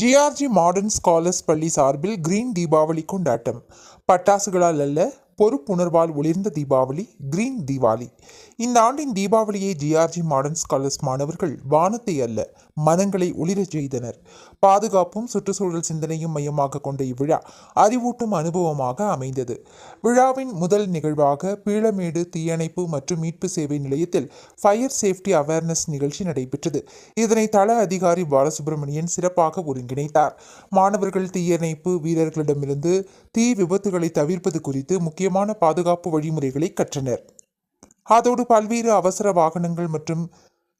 GRG modern scholars பள்ளி சார்பில் green Deepavali கொண்டாட்டம். பட்டாசுகளால் அல்ல பொறுப்புணர்வால் ஒளிர்ந்த தீபாவளி கிரீன் தீபாவளி. இந்த ஆண்டின் தீபாவளியை ஜிஆர்ஜி மாடர்ன் ஸ்காலர்ஸ் மாணவர்கள் வானத்தை அல்ல மனங்களை ஒளிரச் செய்தனர். பாதுகாப்பும் சுற்றுச்சூழல் சிந்தனையும் மையமாக கொண்ட இவ்விழா அறிவூட்டும் அனுபவமாக அமைந்தது. விழாவின் முதல் நிகழ்வாக பீளமேடு தீயணைப்பு மற்றும் மீட்பு சேவை நிலையத்தில் ஃபயர் சேஃப்டி அவேர்னஸ் நிகழ்ச்சி நடைபெற்றது. இதனை தள அதிகாரி பாலசுப்ரமணியன் சிறப்பாக ஒருங்கிணைத்தார். மாணவர்கள் தீயணைப்பு வீரர்களிடமிருந்து தீ விபத்துகளை தவிர்ப்பது குறித்து முக்கிய முக்கியமான பாதுகாப்பு வழிமுறைகளை கற்றனர். அதோடு பல்வேறு அவசர வாகனங்கள் மற்றும்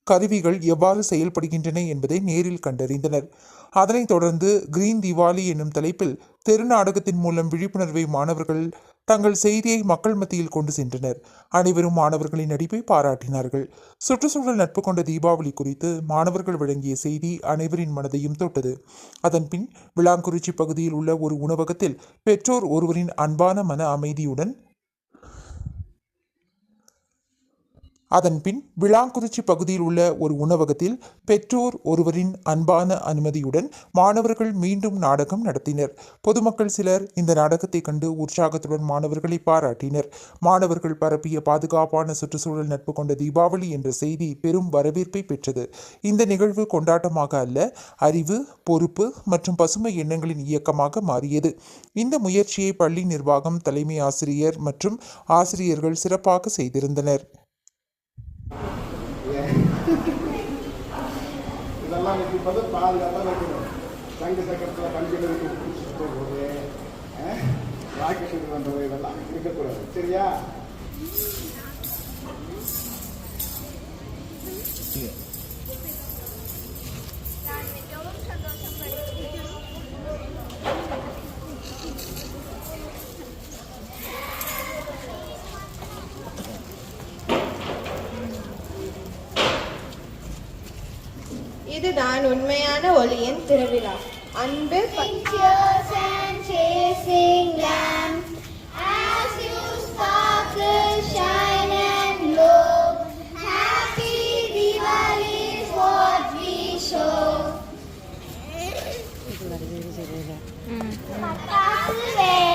கருவிகள் எவ்வாறு செயல்படுகின்றன என்பதை நேரில் கண்டறிந்தனர். அதனைத் தொடர்ந்து கிரீன் திவாலி என்னும் தலைப்பில் தெரு நாடகத்தின் மூலம் விழிப்புணர்வை மாணவர்கள் தங்கள் செய்தியை மக்கள் மத்தியில் கொண்டு சென்றனர். அனைவரும் மாணவர்களின் நடிப்பை பாராட்டினார்கள். சுற்றுச்சூழல் நட்பு கொண்ட தீபாவளி குறித்து மாணவர்கள் வழங்கிய செய்தி அனைவரின் மனதையும் தொட்டது. அதன்பின் விளாங்குறிச்சி பகுதியில் உள்ள ஒரு உணவகத்தில் பெற்றோர் ஒருவரின் அன்பான மன அமைதியுடன் அதன்பின் விளாங்குறிச்சி பகுதியில் உள்ள ஒரு உணவகத்தில் பெற்றோர் ஒருவரின் அன்பான அனுமதியுடன் மாணவர்கள் மீண்டும் நாடகம் நடத்தினர். பொதுமக்கள் சிலர் இந்த நாடகத்தை கண்டு உற்சாகத்துடன் மாணவர்களை பாராட்டினர். மாணவர்கள் பரப்பிய பாதுகாப்பான சுற்றுச்சூழல் நட்பு கொண்ட தீபாவளி என்ற செய்தி பெரும் வரவேற்பை பெற்றது. இந்த நிகழ்வு கொண்டாட்டமாக அல்ல அறிவு பொறுப்பு மற்றும் பசுமை எண்ணங்களின் இயக்கமாக மாறியது. இந்த முயற்சியை பள்ளி நிர்வாகம் தலைமை ஆசிரியர் மற்றும் ஆசிரியர்கள் சிறப்பாக செய்திருந்தனர். இதெல்லாம் வைக்கும்போது பாதுகாப்பாக வைக்கணும். தங்க சக்கரத்தில் பஞ்சில் இருக்கு போகுது ராக்கெட் இது பண்ணுறது இதெல்லாம் இருக்கக்கூடாது. சரியா? இதுதான் உண்மையான ஒளியின் திருவிழா அன்பு Mm-hmm.